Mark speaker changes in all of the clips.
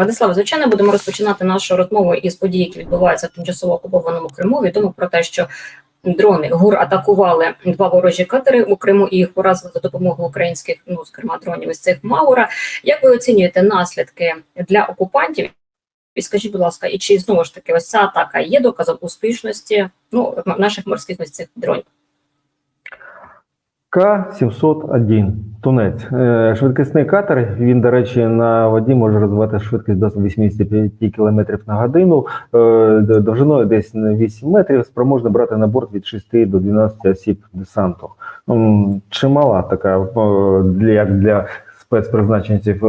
Speaker 1: Владислав, звичайно, будемо розпочинати нашу розмову із подій, які відбуваються в тимчасово окупованому Криму. Відомо про те, що дрони ГУР атакували два ворожі катери у Криму і їх поразили за допомогою українських, ну зокрема дронів із цих Маура. Як ви оцінюєте наслідки для окупантів? І скажіть, будь ласка, і чи знову ж таки ось ця атака є доказом успішності ну наших морських ось цих дронів?
Speaker 2: К-701 Тунець. Е, Швидкісний катер. Він, до речі, на воді може розвивати швидкість до 85 км на годину, е, довжиною десь на 8 метрів, спроможний брати на борт від 6 до 12 осіб десанту. Чимала така е, як для спецпризначенців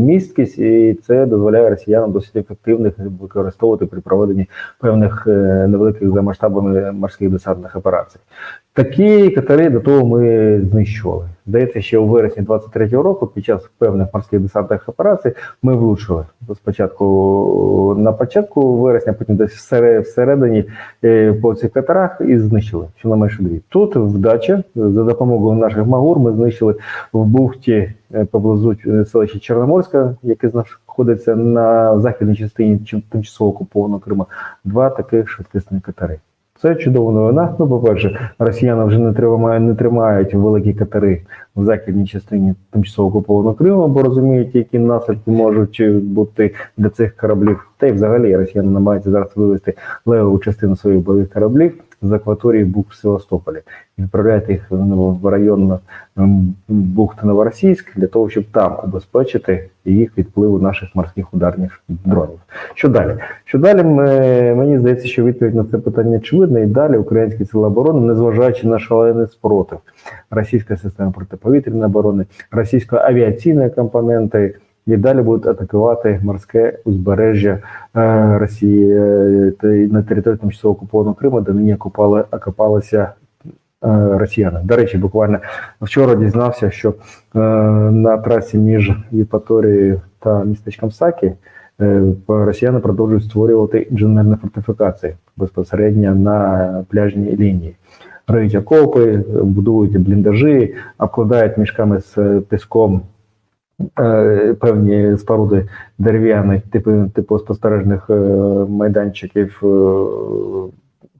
Speaker 2: місткість, і це дозволяє росіянам досить ефективно їх використовувати при проведенні певних невеликих за масштабами морських десантних операцій. Такі катери до того ми знищували. Здається, ще у вересні 23-го року, під час певних морських десантних операцій, ми влучили спочатку на початку вересня, потім десь всере- всередині е, по цих катерах і знищили щонайменше дві. Тут вдача за допомогою наших магур ми знищили в бухті е, поблизу е, селища Чорноморська, яке знаходиться на західній частині тимчасово окупованого Криму, два таких швидкісних катери. Це чудова новина. Ну, по-перше, росіяни вже не тримають, не тримають великі катери в західній частині тимчасово окупованого Криму, бо розуміють, які наслідки можуть бути для цих кораблів. Та й взагалі росіяни намагаються зараз вивести левову частину своїх бойових кораблів з акваторії бухт Севастополя відправляти їх ну, в район ем, бухти Новоросійськ для того, щоб там убезпечити їх від впливу наших морських ударних дронів. Що далі? Що далі? Ми- Мені здається, що відповідь на це питання очевидна. І далі українські сили оборони, незважаючи на шалений спротив російська система протиповітряної оборони, російської авіаційної компоненти. І далі будуть атакувати морське узбережжя е, Росії е, на території тимчасово окупованого Криму, де нині окупали, окопалися е, росіяни. До речі, буквально вчора дізнався, що е, на трасі між Євпаторією та містечком Сакі е, росіяни продовжують створювати інженерні фортифікації безпосередньо на пляжній лінії. Риють окопи, будують бліндажі, обкладають мішками з піском певні споруди дерев'яних, типу, типу спостережних е, майданчиків. е,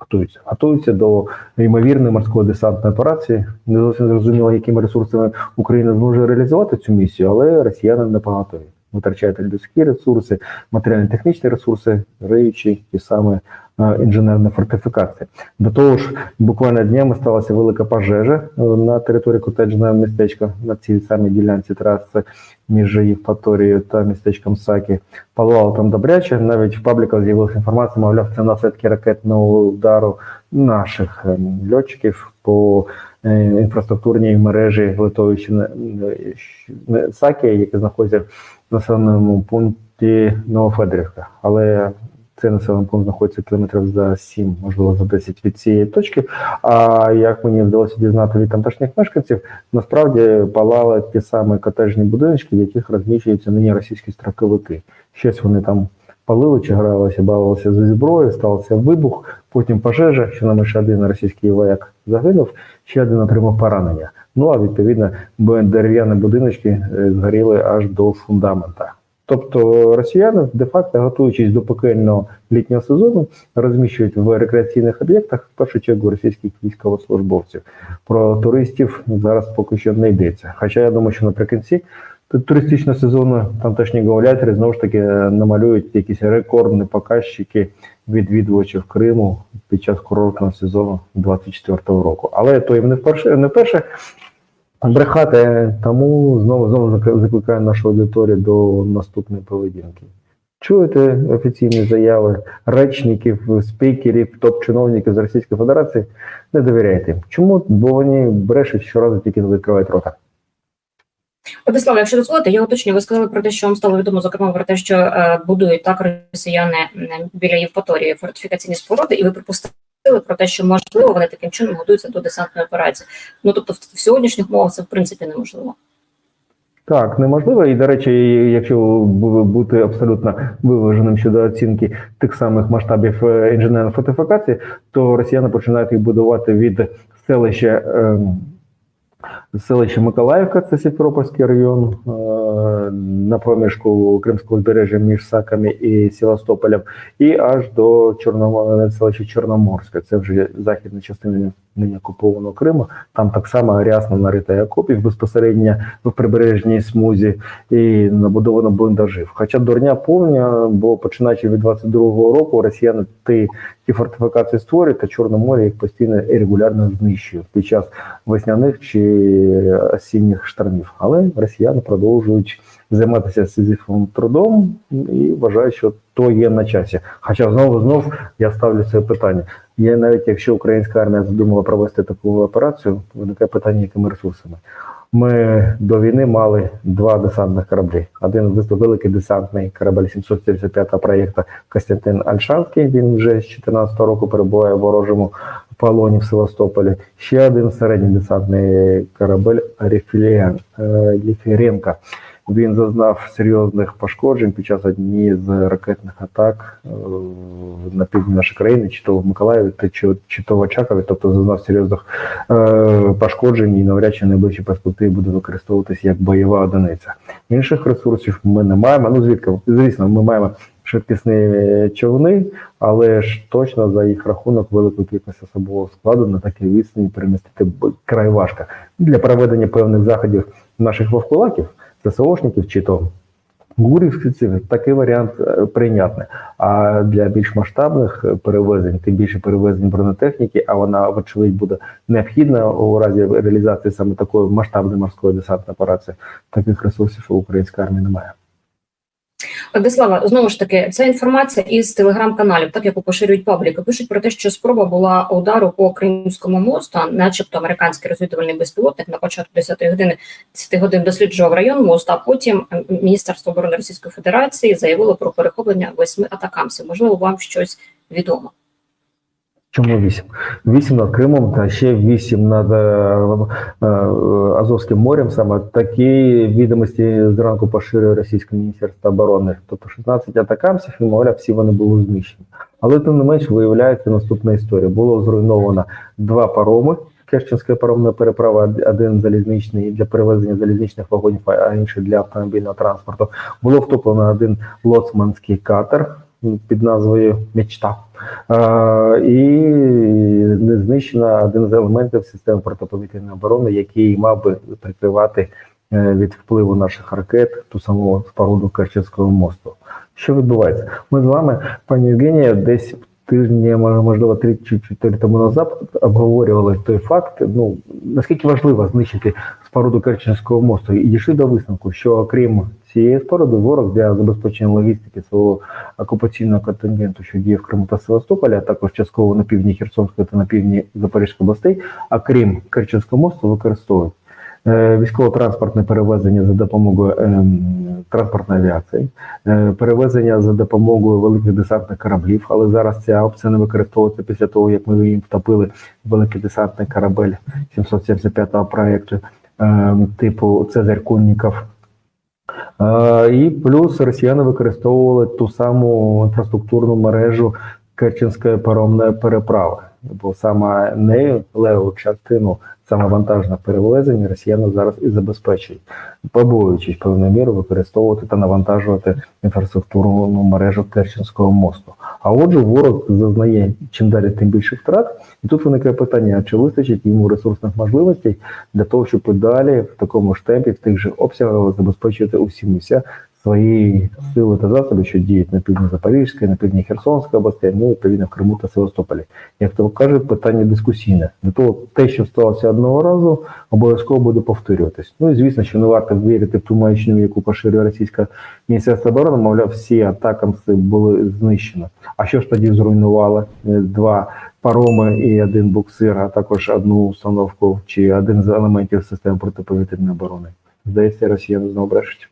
Speaker 2: Готуються, готуються до ймовірної морської десантної операції. Не зовсім зрозуміло, якими ресурсами Україна зможе реалізувати цю місію, але росіяни не поготові. Витрачають людські ресурси, матеріально-технічні ресурси, риючі ті саме інженерні фортифікації. До того ж, буквально днями сталася велика пожежа е, на території котеджного містечка на цій самій ділянці траси між Євпаторією та містечком Сакі. Палало там добряче. Навіть в пабліках з'явилася інформація, мовляв, це наслідки ракетного удару наших е, льотчиків по е, інфраструктурній мережі Литовищини е, щ- Сакі, яке знаходиться в населеному пункті Новофедорівка. Але цей населений пункт знаходиться кілометрів за 7, можливо, за 10 від цієї точки. А як мені вдалося дізнати від тамтешніх мешканців, насправді палали ті самі котежні будиночки, в яких розміщуються нині російські строковики. Щось вони там палили чи гралися, бавилися зі зброєю, стався вибух, потім пожежа, що ще один російський вояк загинув, ще один отримав поранення. Ну а відповідно дерев'яні будиночки е, згоріли аж до фундамента. Тобто росіяни, де-факто, готуючись до пекельного літнього сезону, розміщують в рекреаційних об'єктах в першу чергу російських військовослужбовців. Про туристів зараз поки що не йдеться. Хоча я думаю, що наприкінці ту- туристичного сезону тамтешні гауляйтери знову ж таки е, намалюють якісь рекордні показчики відвідувачів Криму під час курортного сезону 24-го року. Але то їм не вперше не вперше брехати, тому знову знову зак- закликаю нашу аудиторію до наступної поведінки. Чуєте офіційні заяви речників, спікерів, топ-чиновників з Російської Федерації? Не довіряйте. їм. Чому? Бо вони брешуть щоразу тільки не відкривають рота.
Speaker 1: Владислав, якщо дозволите, я уточню, ви сказали про те, що вам стало відомо, зокрема про те, що е, будують так росіяни біля Євпаторії фортифікаційні споруди, і ви припустили про те, що можливо вони таким чином готуються до десантної операції. Ну тобто, в, в сьогоднішніх умовах це в принципі неможливо.
Speaker 2: Так, неможливо. І, до речі, якщо бути абсолютно виваженим щодо оцінки тих самих масштабів е, інженерної фортифікації, то росіяни починають їх будувати від селища ем, селище Миколаївка, це Сімферопольський район, е, на проміжку Кримського узбережжя між Саками і Севастополем, і аж до Чорномо... селища Чорноморське. Це вже західна частина нині окупованого Криму. Там так само рясно нарита окопів безпосередньо в прибережній смузі і набудовано бліндажів. Хоча дурня повня, бо починаючи від 22-го року росіяни ті, ті фортифікації створюють, та Чорне море їх постійно і регулярно знищують під час весняних чи осінніх штормів. Але росіяни продовжують займатися сизифовим трудом і вважають, що то є на часі. Хоча знову знов я ставлю це питання. Є навіть якщо українська армія задумала провести таку операцію, виникає питання, якими ресурсами. Ми до війни мали два десантних кораблі. Один великий десантний корабель 775 проєкту Костянтин Альшанський. Він вже з 2014 року перебуває в ворожому полоні в Севастополі. Ще один середній десантний корабель Ліфіренка. Він зазнав серйозних пошкоджень під час однієї з ракетних атак е, на півдні нашої країни, чи то в Миколаєві, чи, то в Очакові, тобто зазнав серйозних е, пошкоджень і навряд чи в найближчій перспективі буде використовуватися як бойова одиниця. Інших ресурсів ми не маємо. Ну звідки звісно, ми маємо швидкісні човни, але ж точно за їх рахунок велику кількість особового складу на такій відстані перемістити край важко для проведення певних заходів наших вовкулаків, ЦСОшників чи то гурівців, такий варіант е, прийнятний. А для більш масштабних е, перевезень, тим більше перевезень бронетехніки, а вона вочевидь буде необхідна у разі реалізації саме такої масштабної морської десантної операції. Таких ресурсів у української армії немає.
Speaker 1: Владислава, знову ж таки, це інформація із телеграм-каналів, так яку поширюють пабліки. Пишуть про те, що спроба була удару по Кримському мосту, начебто американський розвідувальний безпілотник на початку 10 години 10 годин досліджував район мосту, а потім е, Міністерство оборони Російської Федерації заявило про перехоплення восьми атакамсів. Можливо, вам щось відомо.
Speaker 2: Чому вісім? Вісім над Кримом та ще вісім над е, е, Азовським морем. Саме такі відомості зранку поширює російське міністерство оборони. Тобто 16 атакамсів і мовляв, всі вони були знищені. Але тим не менш виявляється наступна історія. Було зруйновано два пароми. Керченська паромна переправа, один залізничний для перевезення залізничних вагонів, а інший для автомобільного транспорту. Було втоплено один лоцманський катер під назвою Мечта. Е, і не знищено один з елементів системи протиповітряної оборони, який мав би прикривати е, від впливу наших ракет ту саму споруду Керченського мосту. Що відбувається? Ми з вами, пані Євгенія, десь тижні, можливо, три чи чотири тому назад обговорювали той факт, ну наскільки важливо знищити споруду Керченського мосту, і дійшли до висновку, що окрім цієї споруди ворог для забезпечення логістики свого окупаційного контингенту, що діє в Криму та Севастополі, а також частково на півдні Херсонської та на півдні Запорізької областей, а крім Керченського мосту, використовують військово-транспортне перевезення за допомогою ем, транспортної авіації, е, перевезення за допомогою великих десантних кораблів, але зараз ця опція не використовується після того, як ми їм втопили великий десантний корабель 775-го проекту ем, типу Цезарь Кунніков. Е, І плюс росіяни використовували ту саму інфраструктурну мережу Керченської паромної переправи, бо саме нею леву частину саме вантажних перевезень росіяни зараз і забезпечують, побоюючись певною мірою використовувати та навантажувати інфраструктурну мережу Керченського мосту. А отже, ворог зазнає чим далі, тим більше втрат. І тут виникає питання: чи вистачить йому ресурсних можливостей для того, щоб і далі в такому ж темпі, в тих же обсягах забезпечувати усім і вся свої сили та засоби, що діють на півдні Запорізької, на півдні Херсонської області, ну відповідно в Криму та Севастополі. Як то кажуть, питання дискусійне. Для того, те, що сталося одного разу, обов'язково буде повторюватись. Ну і звісно, що не варто вірити в ту маячню, яку поширює російська міністерство оборони. Мовляв, всі атакамси були знищені. А що ж тоді зруйнували Е, два? Пароми і один буксир, а також одну установку чи один з елементів системи протиповітряної оборони. Здається, росіяни знову брешуть.